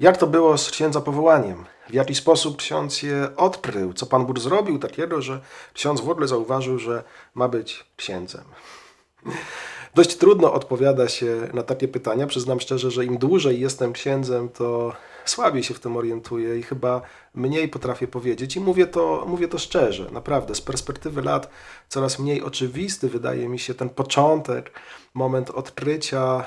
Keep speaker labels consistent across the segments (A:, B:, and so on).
A: Jak to było z księdza powołaniem? W jaki sposób ksiądz je odkrył? Co Pan Bóg zrobił takiego, że ksiądz w ogóle zauważył, że ma być księdzem? Dość trudno odpowiada się na takie pytania. Przyznam szczerze, że im dłużej jestem księdzem, to słabiej się w tym orientuję i chyba mniej potrafię powiedzieć. I mówię to, mówię to szczerze, naprawdę. Z perspektywy lat coraz mniej oczywisty wydaje mi się ten początek, moment odkrycia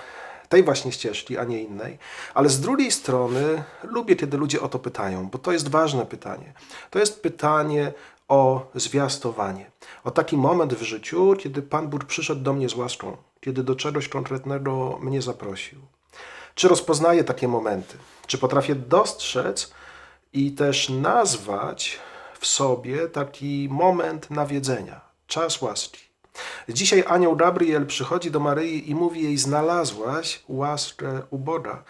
A: tej właśnie ścieżki, a nie innej. Ale z drugiej strony lubię, kiedy ludzie o to pytają, bo to jest ważne pytanie. To jest pytanie o zwiastowanie. O taki moment w życiu, kiedy Pan Bóg przyszedł do mnie z łaską, kiedy do czegoś konkretnego mnie zaprosił. Czy rozpoznaję takie momenty? Czy potrafię dostrzec i też nazwać w sobie taki moment nawiedzenia, czas łaski? Dzisiaj anioł Gabriel przychodzi do Maryi i mówi jej: Znalazłaś łaskę u Boga.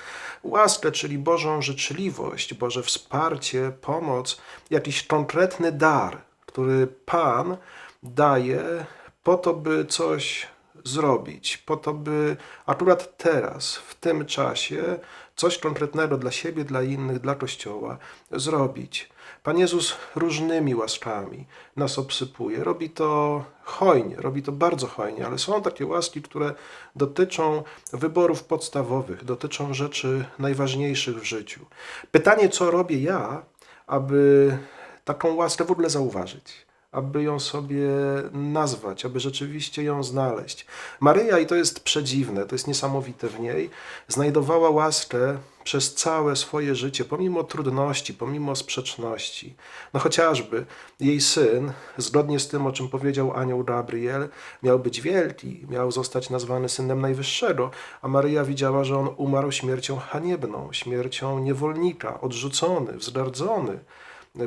A: Łaskę, czyli Bożą życzliwość, Boże wsparcie, pomoc, jakiś konkretny dar, który Pan daje po to, by coś zrobić, po to, by akurat teraz, w tym czasie, coś konkretnego dla siebie, dla innych, dla Kościoła zrobić. Pan Jezus różnymi łaskami nas obsypuje. Robi to hojnie, robi to bardzo hojnie, ale są takie łaski, które dotyczą wyborów podstawowych, dotyczą rzeczy najważniejszych w życiu. Pytanie, co robię ja, aby taką łaskę w ogóle zauważyć? Aby ją sobie nazwać, aby rzeczywiście ją znaleźć. Maryja, i to jest przedziwne, to jest niesamowite w niej, znajdowała łaskę przez całe swoje życie, pomimo trudności, pomimo sprzeczności. No chociażby jej syn, zgodnie z tym, o czym powiedział anioł Gabriel, miał być wielki, miał zostać nazwany synem Najwyższego, a Maryja widziała, że on umarł śmiercią haniebną, śmiercią niewolnika, odrzucony, wzgardzony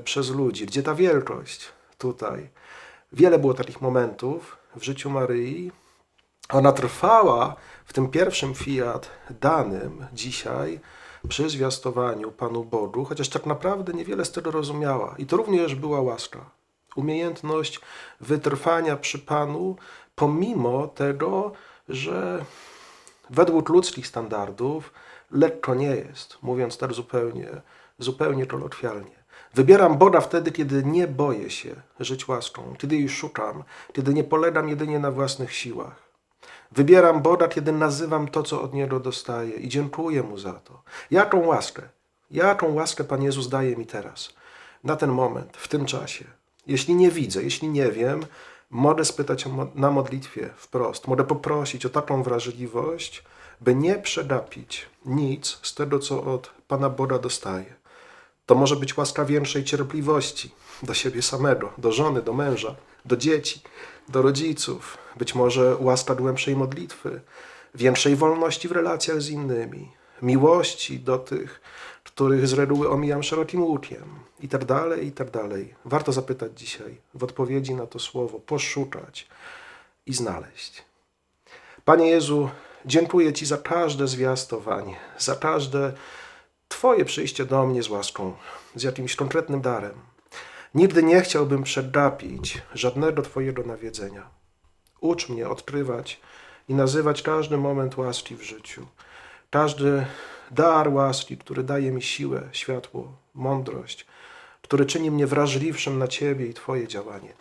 A: przez ludzi. Gdzie ta wielkość? Tutaj. Wiele było takich momentów w życiu Maryi. Ona trwała w tym pierwszym fiat danym dzisiaj przy zwiastowaniu Panu Bogu, chociaż tak naprawdę niewiele z tego rozumiała. I to również była łaska. Umiejętność wytrwania przy Panu, pomimo tego, że według ludzkich standardów lekko nie jest, mówiąc tak zupełnie, zupełnie kolokwialnie. Wybieram Boga wtedy, kiedy nie boję się żyć łaską, kiedy jej szukam, kiedy nie polegam jedynie na własnych siłach. Wybieram Boga, kiedy nazywam to, co od Niego dostaję i dziękuję Mu za to. Jaką łaskę, jaką łaskę Pan Jezus daje mi teraz, na ten moment, w tym czasie. Jeśli nie widzę, jeśli nie wiem, mogę spytać na modlitwie wprost, mogę poprosić o taką wrażliwość, by nie przegapić nic z tego, co od Pana Boga dostaję. To może być łaska większej cierpliwości do siebie samego, do żony, do męża, do dzieci, do rodziców. Być może łaska głębszej modlitwy, większej wolności w relacjach z innymi, miłości do tych, których z reguły omijam szerokim łukiem i tak dalej, i tak dalej. Warto zapytać dzisiaj, w odpowiedzi na to słowo, poszukać i znaleźć. Panie Jezu, dziękuję Ci za każde zwiastowanie, za każde Twoje przyjście do mnie z łaską, z jakimś konkretnym darem. Nigdy nie chciałbym przegapić żadnego Twojego nawiedzenia. Ucz mnie odkrywać i nazywać każdy moment łaski w życiu, każdy dar łaski, który daje mi siłę, światło, mądrość, który czyni mnie wrażliwszym na Ciebie i Twoje działanie.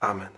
A: Amen.